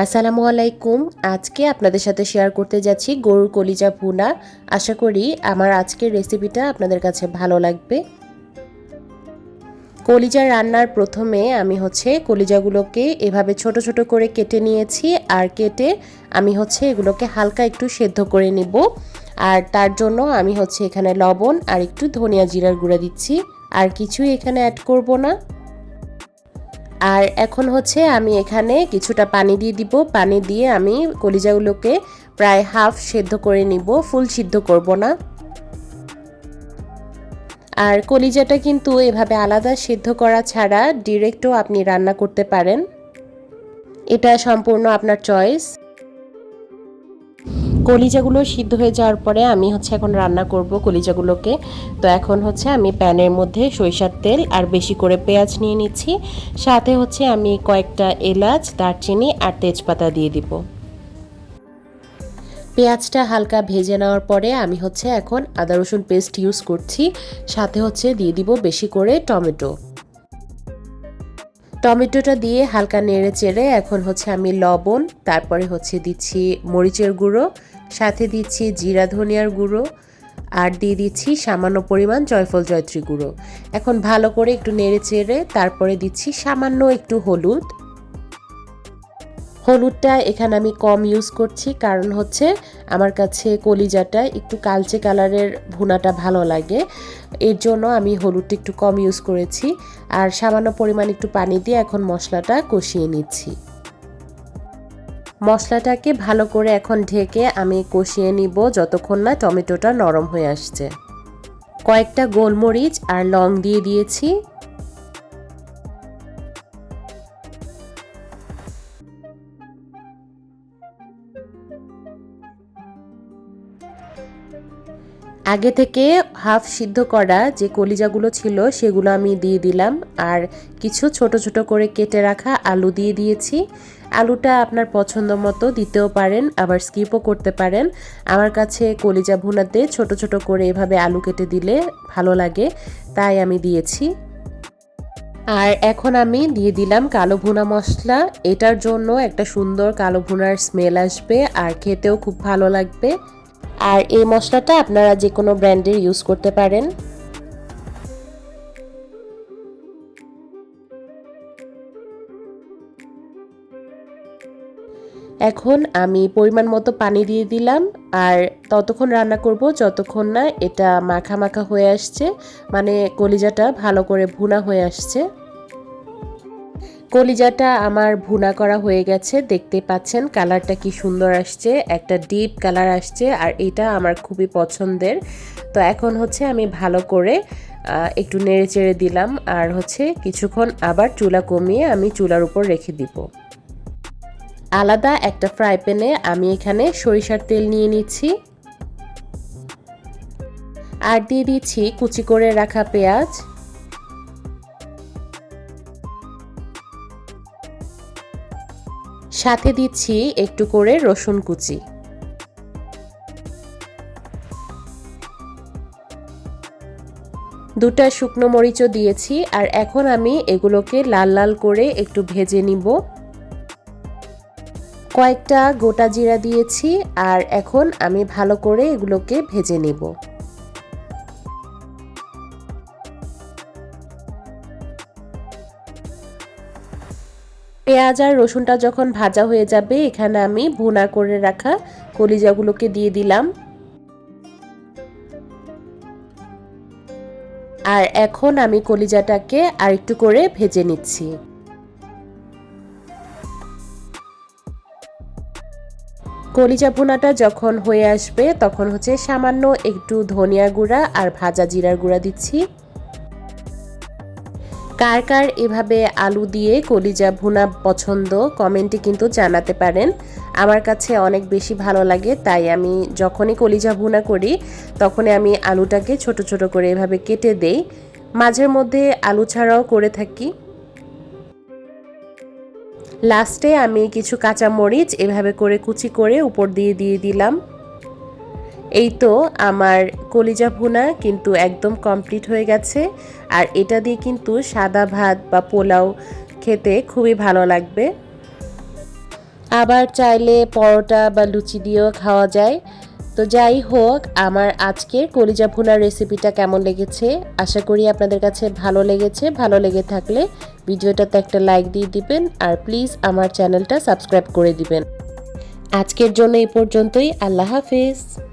আসসালামু আলাইকুম। আজকে আপনাদের সাথে শেয়ার করতে যাচ্ছি গরুর কলিজা ভুনা। আশা করি আমার আজকের রেসিপিটা আপনাদের কাছে ভালো লাগবে। কলিজা রান্নার প্রথমে আমি হচ্ছে কলিজাগুলোকে এভাবে ছোট ছোট করে কেটে নিয়েছি আর কেটে আমি হচ্ছে এগুলোকে হালকা একটু সেদ্ধ করে নিব। আর তার জন্য আমি হচ্ছে এখানে লবণ আর একটু ধনিয়া জিরার গুঁড়া দিচ্ছি। আর কিছুই এখানে অ্যাড করব না। আর এখন হচ্ছে আমি এখানে কিছুটা পানি দিয়ে দিব। পানি দিয়ে আমি কলিজাগুলোকে প্রায় হাফ সেদ্ধ করে নিব, ফুল সিদ্ধ করব না। আর কলিজাটা কিন্তু এভাবে আলাদা সিদ্ধ করা ছাড়া ডিরেক্টও আপনি রান্না করতে পারেন। এটা সম্পূর্ণ আপনার চয়েস কলিজাগুলো সিদ্ধ হয়ে যাওয়ার পরে আমি হচ্ছে এখন রান্না করব কলিজাগুলোকে। তো এখন হচ্ছে আমি প্যানের মধ্যে সরিষার তেল আর বেশি করে পেঁয়াজ নিয়ে নিচ্ছি। সাথে হচ্ছে আমি কয়েকটা এলাচ, দারচিনি আর তেজপাতা দিয়ে দিব। পেঁয়াজটা হালকা ভেজে নেওয়ার পরে আমি হচ্ছে এখন আদা রসুন পেস্ট ইউজ করছি। সাথে হচ্ছে দিয়ে দিব বেশি করে টমেটো। টমেটোটা দিয়ে হালকা নেড়ে চেড়ে এখন হচ্ছে আমি লবণ, তারপরে হচ্ছে দিচ্ছি মরিচের গুঁড়ো, সাথে দিচ্ছি জিরা, ধনিয়ার গুঁড়ো, আর দিয়ে দিচ্ছি সামান্য পরিমাণ জয়ফল জয়ত্রী গুঁড়ো। এখন ভালো করে একটু নেড়ে চেড়ে তারপরে দিচ্ছি সামান্য একটু হলুদ। হলুদটা এখানে আমি কম ইউজ করছি, কারণ হচ্ছে আমার কাছে কলিজাটা একটু কালচে কালারের ভুনাটা ভালো লাগে। এর জন্য আমি হলুদটা একটু কম ইউজ করেছি। আর সামান্য পরিমাণ একটু পানি দিয়ে এখন মশলাটা কষিয়ে নিচ্ছি। মশলাটাকে ভালো করে এখন ঢেকে আমি কষিয়ে নিব যতক্ষণ না টমেটোটা নরম হয়ে আসছে। কয়েকটা গোলমরিচ আর লং দিয়ে দিয়েছি। আগে থেকে হাফ সিদ্ধ করা যে কলিজাগুলো ছিল, সেগুলো আমি দিয়ে দিলাম। আর কিছু ছোট ছোট করে কেটে রাখা আলু দিয়ে দিয়েছি। আলুটা আপনার পছন্দ মতো দিতেও পারেন, আবার স্কিপও করতে পারেন। আমার কাছে কলিজা ভুনাতে ছোট ছোট করে এভাবে আলু কেটে দিলে ভালো লাগে, তাই আমি দিয়েছি। আর এখন আমি দিয়ে দিলাম কালো ভুনা মশলা। এটার জন্য একটা সুন্দর কালো ভুনার স্মেল আসবে, আর খেতেও খুব ভালো লাগবে। আর এই মশলাটা আপনারা যে কোনো ব্র্যান্ডের ইউজ করতে পারেন। এখন আমি পরিমাণ মতো পানি দিয়ে দিলাম আর ততক্ষণ রান্না করব যতক্ষণ না এটা মাখা মাখা হয়ে আসছে মানে কলিজাটা ভালো করে ভুনা হয়ে আসছে। কলিজাটা আমার ভুনা করা হয়ে গেছে, দেখতে পাচ্ছেন কালারটা কি সুন্দর আসছে, একটা ডিপ কালার আসছে, আর এটা আমার খুবই পছন্দের। তো এখন হচ্ছে আমি ভালো করে একটু নেড়ে চেড়ে দিলাম, আর হচ্ছে কিছুক্ষণ আবার চুলা কমিয়ে আমি চুলার উপর রেখে দিব। আলাদা একটা ফ্রাই প্যানে আমি এখানে সরিষার তেল নিয়ে নিচ্ছি। আর দিয়ে দিচ্ছি কুচি করে রাখা পেঁয়াজ। সাথে দিচ্ছি একটু করে রসুন কুচি। দুটা শুকনো মরিচও দিয়েছি আর এখন আমি এগুলোকে লাল লাল করে একটু ভেজে নিব। কয়েকটা গোটা জিরা দিয়েছি আর এখন আমি ভালো করে এগুলোকে ভেজে নেব। পেঁয়াজ আর রসুনটা যখন ভাজা হয়ে যাবে, এখানে আমি ভুনা করে রাখা কলিজাগুলোকে দিয়ে দিলাম। আর এখন আমি কলিজাটাকে আরেকটু করে ভেজে নিচ্ছি। কলিজা ভুনাটা যখন হয়ে আসবে, তখন হচ্ছে সামান্য একটু ধনিয়া গুঁড়া আর ভাজা জিরার গুঁড়া দিচ্ছি। কার কার এভাবে আলু দিয়ে কলিজা ভুনা পছন্দ, কমেন্টে কিন্তু জানাতে পারেন। আমার কাছে অনেক বেশি ভালো লাগে, তাই আমি যখনই কলিজা ভুনা করি, তখনই আমি আলুটাকে ছোট ছোট করে এভাবে কেটে দেই। মাঝের মধ্যে আলু ছাড়াও করে থাকি। লাস্টে আমি কিছু কাঁচামরিচ এভাবে করে কুচি করে উপর দিয়ে দিয়ে দিলাম। এই তো আমার কলিজা ভুনা কিন্তু একদম কমপ্লিট হয়ে গেছে। আর এটা দিয়ে কিন্তু সাদা ভাত বা পোলাও খেতে খুবই ভালো লাগবে। আবার চাইলে পরোটা বা লুচি দিয়েও খাওয়া যায়। তো যাই হোক, আমার আজকের কলিজা ভুনার রেসিপিটা কেমন লেগেছে? আশা করি আপনাদের কাছে ভালো লেগেছে। ভালো লেগে থাকলে ভিডিওটাতে একটা লাইক দিয়ে দিবেন আর প্লিজ আমার চ্যানেলটা সাবস্ক্রাইব করে দিবেন। আজকের জন্য এই পর্যন্তই। আল্লাহ হাফেজ।